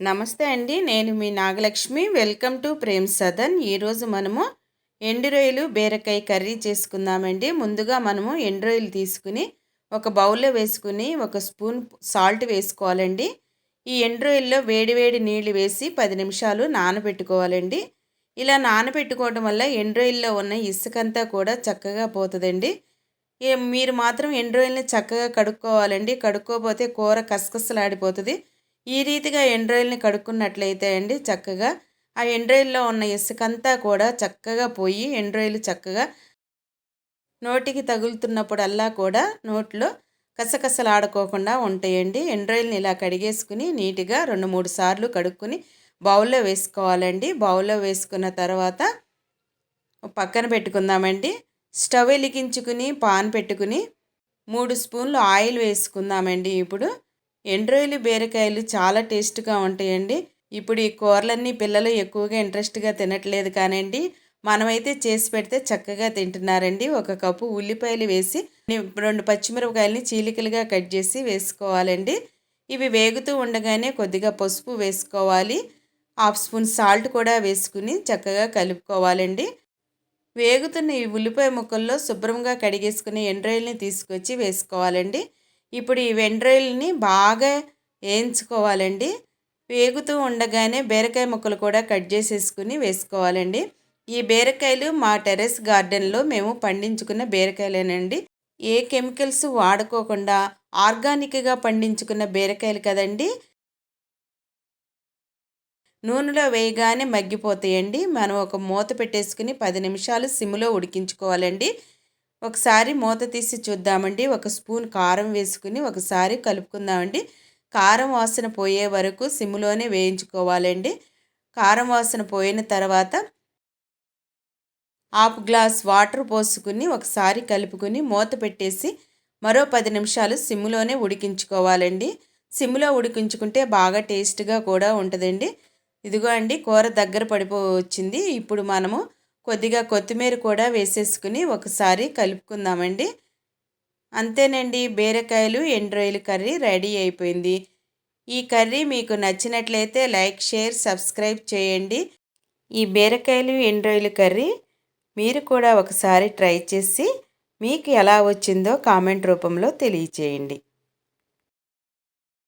నమస్తే అండి నేను మీ Nagalakshmi. Welcome to Prem Sadan. ఈరోజు మనము ఎండురొయ్యలు బీరకాయ కర్రీ చేసుకుందామండి. ముందుగా మనము ఎండురొయ్యలు తీసుకుని ఒక బౌల్లో వేసుకుని ఒక స్పూన్ సాల్ట్ వేసుకోవాలండి. ఈ ఎండురొయ్యల్లో వేడివేడి వేడి వేడి నీళ్ళు వేసి పది నిమిషాలు నానబెట్టుకోవాలండి. ఇలా నానబెట్టుకోవడం వల్ల ఎండ్రోయిల్లో ఉన్న ఇసుకంతా కూడా చక్కగా పోతుందండి. మీరు మాత్రం ఎండ్రోయిల్ని చక్కగా కడుక్కోవాలండి. కడుక్కోపోతే కూర కసకసలాడిపోతుంది. ఈ రీతిగా ఎండ్రాయిల్ని కడుక్కున్నట్లయితే అండి చక్కగా ఆ ఎండ్రాయిల్లో ఉన్న ఇసుకంతా కూడా చక్కగా పోయి ఎండ్రాయిల్ చక్కగా నోటికి తగులుతున్నప్పుడల్లా కూడా నోట్లో కసకసలాడుకోకుండా ఉంటాయండి. ఎండ్రాయిల్ని ఇలా కడిగేసుకుని నీట్గా రెండు మూడు సార్లు కడుక్కుని బౌల్లో వేసుకోవాలండి. బౌల్లో వేసుకున్న తర్వాత పక్కన పెట్టుకుందామండి. స్టవ్ వెలిగించుకుని పాన్ పెట్టుకుని మూడు స్పూన్లు ఆయిల్ వేసుకుందామండి ఇప్పుడు. ఎండ్రోయిలు బీరకాయలు చాలా టేస్ట్గా ఉంటాయండి. ఇప్పుడు ఈ కూరలన్నీ పిల్లలు ఎక్కువగా ఇంట్రెస్ట్గా తినట్లేదు కానండి. మనమైతే చేసి పెడితే చక్కగా తింటున్నారండి. ఒక కప్పు ఉల్లిపాయలు వేసి రెండు పచ్చిమిరపకాయలని చీలికలుగా కట్ చేసి వేసుకోవాలండి. ఇవి వేగుతూ ఉండగానే కొద్దిగా పసుపు వేసుకోవాలి. హాఫ్ స్పూన్ సాల్ట్ కూడా వేసుకుని చక్కగా కలుపుకోవాలండి. వేగుతున్న ఈ ఉల్లిపాయ ముక్కల్లో శుభ్రంగా కడిగేసుకుని ఎండ్రాయిల్ని తీసుకొచ్చి వేసుకోవాలండి. ఇప్పుడు ఈ వెండ్రాయిల్ని బాగా వేయించుకోవాలండి. వేగుతూ ఉండగానే బీరకాయ ముక్కలు కూడా కట్ చేసేసుకుని వేసుకోవాలండి. ఈ బీరకాయలు మా టెరెస్ గార్డెన్లో మేము పండించుకున్న బీరకాయలేనండి. ఏ కెమికల్స్ వాడుకోకుండా ఆర్గానిక్గా పండించుకున్న బీరకాయలు కదండి. నూనెలో వేయగానే మగ్గిపోతాయండి. మనం ఒక మూత పెట్టేసుకుని పది నిమిషాలు సిమ్లో ఉడికించుకోవాలండి. ఒకసారి మూత తీసి చూద్దామండి. ఒక స్పూన్ కారం వేసుకుని ఒకసారి కలుపుకుందామండి. కారం వాసన పోయే వరకు సిమ్లోనే వేయించుకోవాలండి. కారం వాసన పోయిన తర్వాత హాఫ్ గ్లాస్ వాటర్ పోసుకుని ఒకసారి కలుపుకుని మూత పెట్టేసి మరో పది నిమిషాలు సిమ్లోనే ఉడికించుకోవాలండి. సిమ్లో ఉడికించుకుంటే బాగా టేస్ట్గా కూడా ఉంటుందండి. ఇదిగో అండి కూర దగ్గర పడిపో వచ్చింది ఇప్పుడు మనము కొద్దిగా కొత్తిమీర కూడా వేసేసుకుని ఒకసారి కలుపుకుందామండి. అంతేనండి బీరకాయలు ఎండ్రాయిల్ కర్రీ రెడీ అయిపోయింది. ఈ కర్రీ మీకు నచ్చినట్లయితే లైక్ షేర్ సబ్స్క్రైబ్ చేయండి. ఈ బీరకాయలు ఎండ్రాయిల్ కర్రీ మీరు కూడా ఒకసారి ట్రై చేసి మీకు ఎలా వచ్చిందో కామెంట్ రూపంలో తెలియచేయండి.